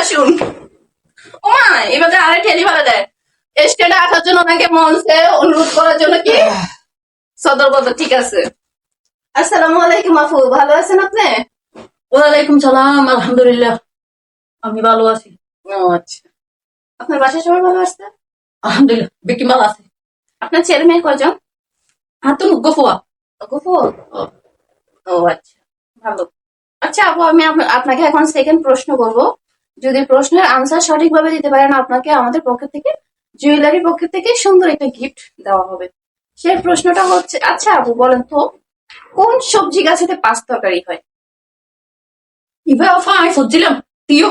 আসুন। ওমা এবারে আরে ঠেলি ফেলে দেয়। স্টেডে আসার জন্য ওনাকে মঞ্চে অনুরোধ করার জন্য কি? সদর বদর ঠিক আছে। আসসালামু আলাইকুম আপু ভালো আছেন আপনি? ওয়ালাইকুম সালাম আলহামদুলিল্লাহ। আমি ভালো আছি। ও আচ্ছা। আপনার বাসায় সবাই ভালো আছে? আলহামদুলিল্লাহ বেকি ভালো আছে। আপনার ছেলে মেয়ে কজন আর তুমি গফুয়া? গফুর ও ও আচ্ছা। ভালো। আচ্ছা আপু আমি আপনাকে এখন সেকেন্ড প্রশ্ন করব। যদি প্রশ্নের আনসার সঠিকভাবে দিতে পারেন আপনাকে আমাদের পক্ষ থেকে জুয়েলারি পক্ষ থেকে সুন্দর একটা গিফট দেওয়া হবে। সেই প্রশ্নটা হচ্ছে আচ্ছা আপু বলেন তো কোন সবজি গাছেতে পাঁচ তরকারি হয়? আমি ফুটছিলাম তিও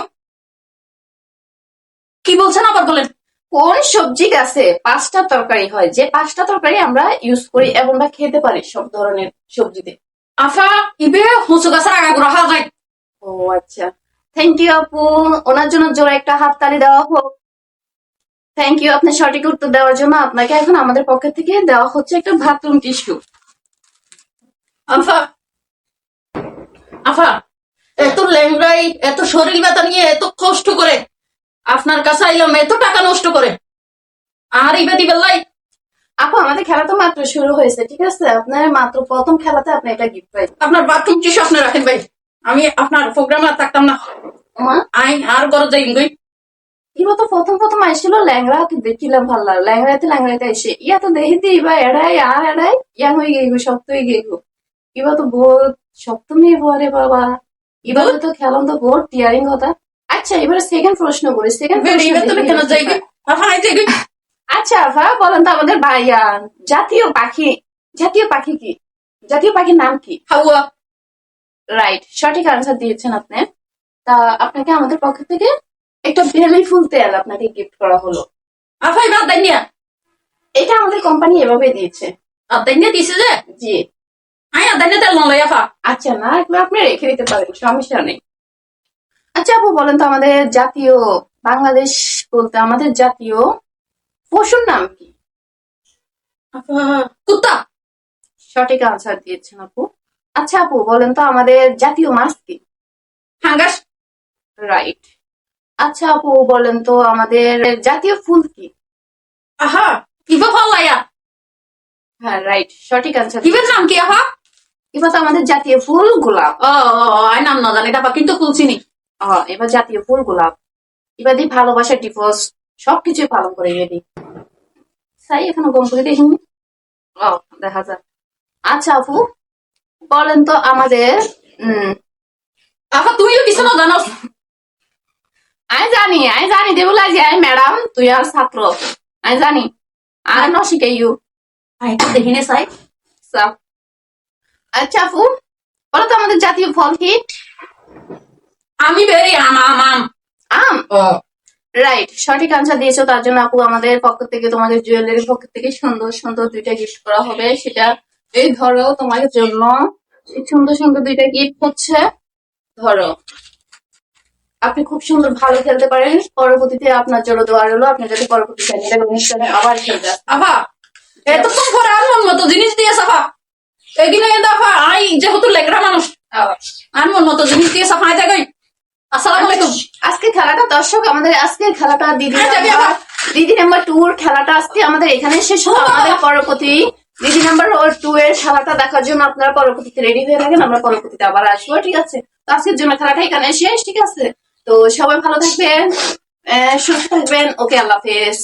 কি বলছেন আবার বলেন? কোন সবজি গাছে পাঁচটা তরকারি হয়? যে পাঁচটা তরকারি আমরা ইউজ করি এবং বা খেতে পারি সব ধরনের সবজিতে। আফা ইবে হুঁচু গাছের আগা গুড়া যায়। ও আচ্ছা। থ্যাংক ইউ আপু। ওনার জন্য জোরে একটা হাত হাততালি দেওয়া হোক। থ্যাংক ইউ আপনার সঠিক উত্তর দেওয়ার জন্য আপনাকে এখন আমাদের পক্ষ থেকে দেওয়া হচ্ছে একটা বাথরুম টিস্যু আফা আফা এত লেংরাই এত শরীর ব্যথা নিয়ে এত কষ্ট করে আপনার কাছে আইলাম এত টাকা নষ্ট করে। আর ইবে দিবে লাই আপু আমাদের খেলা তো মাত্র শুরু হয়েছে ঠিক আছে? আপনার মাত্র প্রথম খেলাতে আপনি এটা গিফট পাইছেন। আপনার বাথরুম টিস্যু আপনি রাখেন ভাই। আমি আপনার প্রোগ্রামে আর থাকতাম না। আর যাই ইবা তো প্রথম প্রথম আইছিল ল্যাংড়া তো দেখিলাম ভালো লাগে ল্যাংড়াতে ল্যাংড়াতে এসে ইয়া তো দেখিতে ইবা এড়াই আর এড়াই ইয়া হয়ে গেগো শক্ত হয়ে গেগো ইবা তো বহুত শক্ত মেয়ে বরে বাবা। এবার তো খেলাম তো বহুত টিয়ারিং কথা। আচ্ছা এবারে সেকেন্ড প্রশ্ন করি আচ্ছা আফা বলেন তো আমাদের ভাইয়া। জাতীয় পাখি জাতীয় পাখি কি? জাতীয় পাখির নাম কি? হাওয়া। রাইট সঠিক আনসার দিয়েছেন আপনি। তা আপনাকে আমাদের পক্ষ থেকে একটা বেলি ফুল তেল আপনাকে গিফট করা হলো। আফাই বাদ দেন নিয়া এটা আমাদের কোম্পানি এভাবে দিয়েছে। আর দেন নিয়া দিছে যে? জি। আই আর দেন তেল নলাই আফা। আচ্ছা না এগুলো আপনি রেখে দিতে পারেন সমস্যা নেই। আচ্ছা আপু বলেন তো আমাদের জাতীয় বাংলাদেশ বলতে আমাদের জাতীয় পশুর নাম কি? কুত্তা। সঠিক আনসার দিয়েছেন আপু। আচ্ছা আপু বলেন তো আমাদের জাতীয় মাছ কি? হাঙ্গাস। রাইট আচ্ছা আপু বলেন তো আমাদের জাতীয় ফুল কি? আহা! ইবা ভালো লাইয়া হ্যাঁ রাইট সঠিক আনসার ইবের নাম কি আহা? এবার তো আমাদের জাতীয় ফুল গোলাপ। ও আই নাম না জানি তারপর কিন্তু ফুলছিনি ও এবার জাতীয় ফুল গোলাপ। এবার দিই ভালোবাসা ডিভোর্স সবকিছুই পালন করে রেডি সাই এখনও গম করে দেখিনি? ও দেখা যাক। আচ্ছা আপু বলেন তো আমাদের উম আফা তুইও কিছু না জানো। আমি জানি আমি জানি দেবুলা যে আমি ম্যাডাম তুই আর ছাত্র আমি জানি আর ন শিখে ইউ। আই দেখিনে চাই? সাপ। আচ্ছা আপু বলো তো আমাদের জাতীয় ফল কি? আমি বেরি আম আম আম? আম ও রাইট সঠিক আনসার দিয়েছ তার জন্য আপু আমাদের পক্ষ থেকে তোমাদের জুয়েলারির পক্ষ থেকে সুন্দর সুন্দর দুইটা গিফট করা হবে। সেটা এই ধরো তোমার জন্য এই সুন্দর সুন্দর দুইটা গিফট হচ্ছে ধরো। আপনি খুব সুন্দর ভালো খেলতে পারেন। পরবর্তীতে আপনার জন্য দোয়া রইল। আপনি যদি পরবর্তী চ্যানেলে অনুষ্ঠানে আবার খেলতে। আফা এতক্ষণ পরে আর মন মতো জিনিস দিয়ে আফা। এদিনে কিন্তু আফা আই যেহেতু মানুষ। আর মন মতো জিনিস আই যাই আসসালামু আলাইকুম। আজকে খেলাটা দর্শক আমাদের আজকের খেলাটা দিদি? দিদি নাম্বার টু এর খেলাটা আজকে আমাদের এখানে শেষ হলো। আমাদের পরবর্তী দিদি নাম্বার টু এর খেলাটা দেখার জন্য আপনারা পরবর্তীতে রেডি হয়ে থাকেন। আমরা পরবর্তীতে আবার আসব ঠিক আছে? তো আজকের জন্য খেলাটা এখানে শেষ ঠিক আছে? তো সবাই ভালো থাকবেন সুস্থ থাকবেন। ওকে আল্লাহ হাফেজ।